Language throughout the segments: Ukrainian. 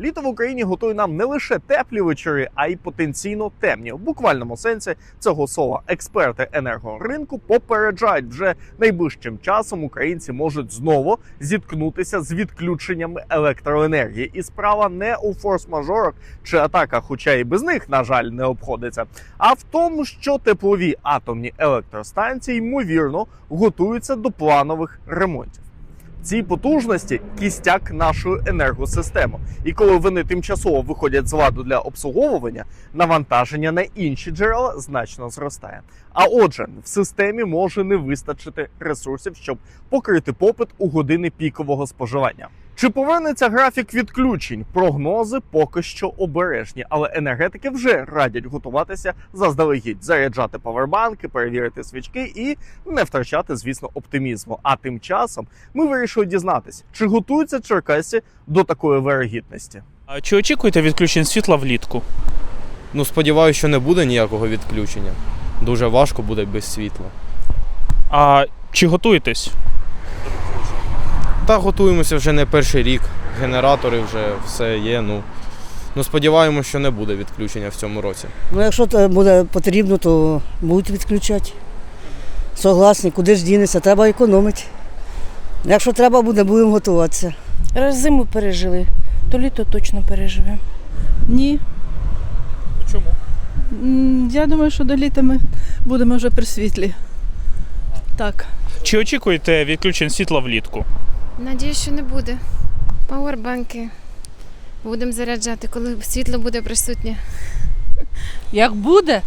Літо в Україні готує нам не лише теплі вечори, а й потенційно темні. В буквальному сенсі цього слова експерти енергоринку попереджають, вже найближчим часом українці можуть знову зіткнутися з відключеннями електроенергії. І справа не у форс-мажорах чи атаках, хоча і без них, на жаль, не обходиться, а в тому, що теплові атомні електростанції ймовірно готуються до планових ремонтів. Ці потужності кістяк нашої енергосистеми. І коли вони тимчасово виходять з ладу для обслуговування, навантаження на інші джерела значно зростає. А отже, в системі може не вистачити ресурсів, щоб покрити попит у години пікового споживання. Чи повернеться графік відключень? Прогнози поки що обережні, але енергетики вже радять готуватися заздалегідь, заряджати павербанки, перевірити свічки і не втрачати, звісно, оптимізму. А тим часом ми вирішили дізнатися, чи готуються черкасі до такої вирогідності. А Чи очікуєте відключень світла влітку? Ну, сподіваюся, що не буде ніякого відключення. Дуже важко буде без світла. А чи готуєтесь? Та готуємося вже не перший рік. Генератори вже все є. Ну, ну сподіваємося, що не буде відключення в цьому році. Ну, якщо це буде потрібно, то будуть відключати. Согласні, куди ж дінеться, треба економити. Якщо треба буде, будемо готуватися. Раз зиму пережили, то літо точно переживемо. Ні. Чому? Я думаю, що до літа ми будемо вже при світлі. Так. Чи очікуєте відключень світла влітку? Надіюсь, що не буде. Пауербанки будемо заряджати, коли світло буде присутнє. Як буде?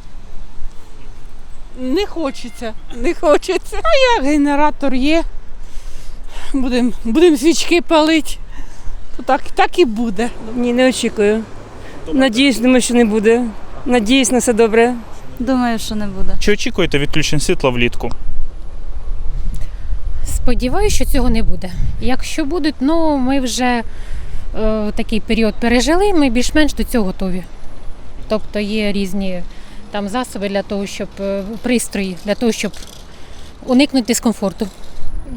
Не хочеться, не хочеться. А як генератор є, будемо будем свічки палити, то так, так і буде. Ні, не очікую. Надіюсь, думаю, що не буде. Надіюсь на все добре. Думаю, що не буде. Чи очікуєте відключень світла влітку? Сподіваюся, що цього не буде. Якщо будуть, ну ми вже е, такий період пережили, ми більш-менш до цього готові. Тобто є різні там засоби для того, щоб е, пристрої, для того, щоб уникнути дискомфорту.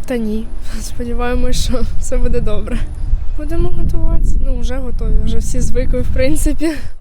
Та ні. Сподіваємось, що все буде добре. Будемо готуватися. Ну, вже готові, вже всі звикли, в принципі.